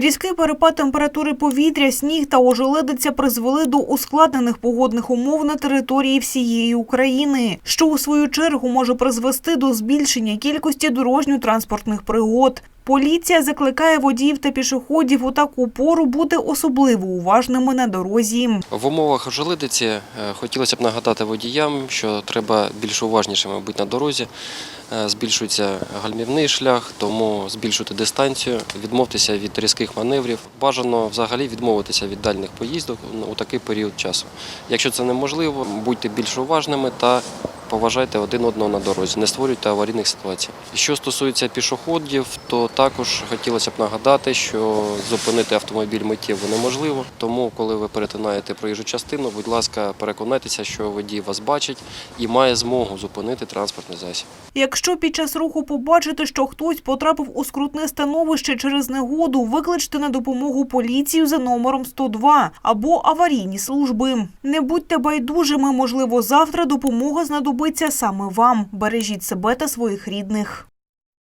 Різкий перепад температури повітря, сніг та ожеледиця призвели до ускладнених погодних умов на території всієї України, що у свою чергу може призвести до збільшення кількості дорожньо-транспортних пригод. Поліція закликає водіїв та пішоходів у таку пору бути особливо уважними на дорозі. В умовах ожеледиці е, хотілося б нагадати водіям, що треба більш уважнішими бути на дорозі. Е, Збільшується гальмівний шлях, тому збільшуйте дистанцію, відмовтеся від різких маневрів. Бажано взагалі відмовитися від дальних поїздок у такий період часу. Якщо це неможливо, будьте більш уважними та поважайте один одного на дорозі, не створюйте аварійних ситуацій. Що стосується пішоходів, то також хотілося б нагадати, що зупинити автомобіль миттєво неможливо. Тому, коли ви перетинаєте проїжджу частину, будь ласка, переконайтеся, що водій вас бачить і має змогу зупинити транспортний засіб. Якщо під час руху побачите, що хтось потрапив у скрутне становище через негоду, викличте на допомогу поліцію за номером 102 або аварійні служби. Не будьте байдужими, можливо, завтра допомога знадобиться саме вам. Бережіть себе та своїх рідних.